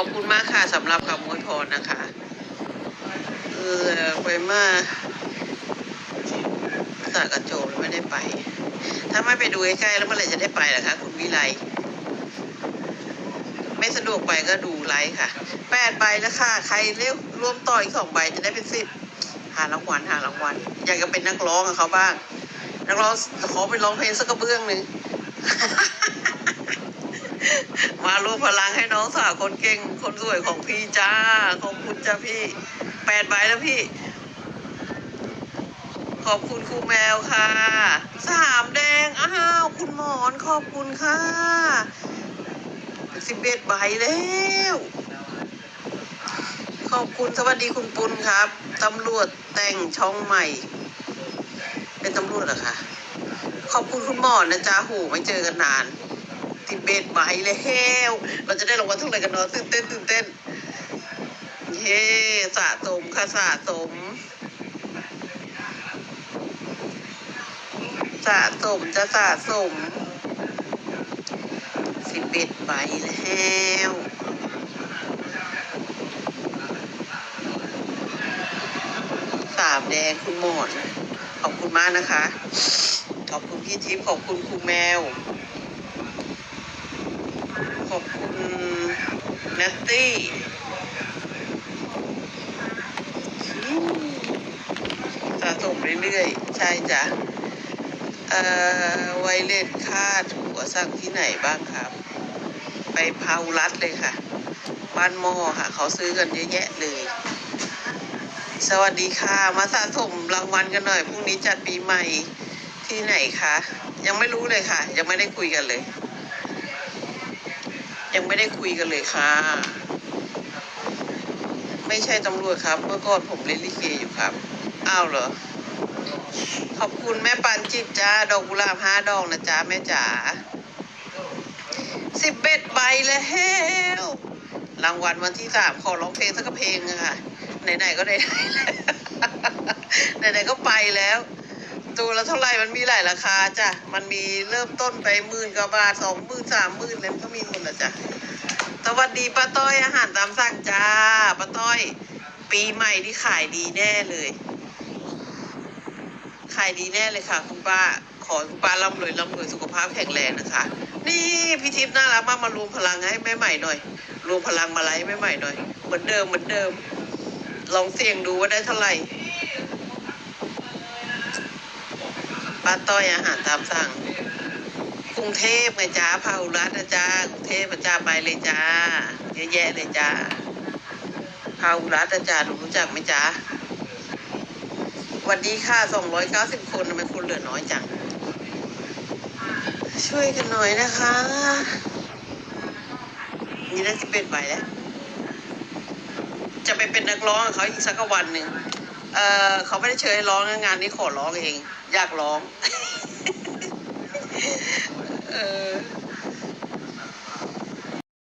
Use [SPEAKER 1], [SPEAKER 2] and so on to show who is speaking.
[SPEAKER 1] ขอบคุณมากค่ะสำหรับคำอวยพรนะคะเออไปมาสากระโจมไม่ได้ไป ถ้าไม่ไปดูใกล้ๆแล้วเมื่อไหร่จะได้ไปล่ะคะคุณวิไลไม่สะดวกไปก็ดูไลฟ์ค่ะแปดใบแล้วค่ะ ใครเรียกรวมต่ออีกสองใบจะได้เป็นสิบหารางวัลหารางวัลอยากจะเป็นนักร้องกับเขาบ้าง นักร้องขอไปร้องเพลงสักกระเบื้องหนึ่ง มารวมพลังให้น้องสาวคนเก่งคนสวยของพี่จ้า ขอบคุณจ้าพี่แปดใบแล้วพี่ ขอบคุณครูแมวค่ะ สามแดง อ้าว คุณหมอนขอบคุณค่ะสิบเอ็ดใบแล้วขอบคุณสวัสดีคุณปุณครับตำรวจแต่งช่องใหม่ เป็นตำรวจเหรอคะขอบคุณคุณหมอนะจ๊ะโหไม่เจอกันนาน สิบเอ็ดใบแล้วเราจะได้รางวัลเท่าไหร่กันเนาะตื่นเต้นตื่นเต้นเย้สะสมค่ะสะสม สะสมจะสะสมสิบเอ็ดใบแล้วสามแดงคุณหมอนขอบคุณมากนะคะ ขอบคุณพี่ทิพย์ขอบคุณครูแมว ขอบคุณเนตตี้สะสมเรื่อยๆ ใช่จ้ะไวเลสค่าถั่วสั่งที่ไหนบ้างครับ ไปพาหุรัดเลยค่ะ บ้านหม้อค่ะ เขาซื้อกันเยอะแยะเลย สวัสดีค่ะ มาสะสมรางวัลกันหน่อย พรุ่งนี้จัดปีใหม่ที่ไหนคะ ยังไม่รู้เลยค่ะ ยังไม่ได้คุยกันเลย ยังไม่ได้คุยกันเลยค่ะ ไม่ใช่ตำรวจครับ เมื่อก่อนผมเล่นลิเกอยู่ครับ อ้าวเหรอ ขอบคุณแม่ปันจิตจ้า ดอกกุหลาบห้าดอกนะจ๊ะแม่จ๋าสิบเอ็ดใบแล้วรางวัลวันที่สามขอร้องเพลงสักเพลงอะค่ะ ไหนๆก็ไหนๆไหนๆก็ไปแล้ว ตัวละเท่าไหร่มันมีหลายราคาจ้ะ มันมีเริ่มต้นไปหมื่นกว่าบาทสองหมื่นสามหมื่นเลยก็มีหมดละจ้ะ สวัสดีป้าต้อยอาหารตามสั่งจ้าป้าต้อย ปีใหม่ที่ขายดีแน่เลย ขายดีแน่เลยค่ะ คุณป้า ขอคุณป้าร่ำรวยร่ำรวยสุขภาพแข็งแรงนะคะ นี่พี่ทิพย์น่ารักมากมารวมพลังให้แม่ใหม่หน่อย รวมพลังมาไลฟ์แม่ใหม่หน่อย เหมือนเดิมเหมือนเดิม ลองเสี่ยงดูว่าได้เท่าไหร่ ป้าต้อยอาหารตามสั่ง กรุงเทพไงจ้าพาหุรัตนะจ้ากรุงเทพนะจ้าไปเลยจ้าเยอะแยะเลยจ้าพาหุรัตนะจ้าหนูรู้จักไหมจ้าวัสดีค่ะสองร้อยเก้าสิบคนทำไมคนเหลือน้อยจัง ช่วยกันหน่อยนะคะมีได้สิบเอ็ดใบแล้ว จะไปเป็นนักร้องเขาอีกสักวันหนึ่ง เออเขาไม่ได้เชิญให้ร้องนะงานนี้ขอร้องเอง อยากร้อง เออ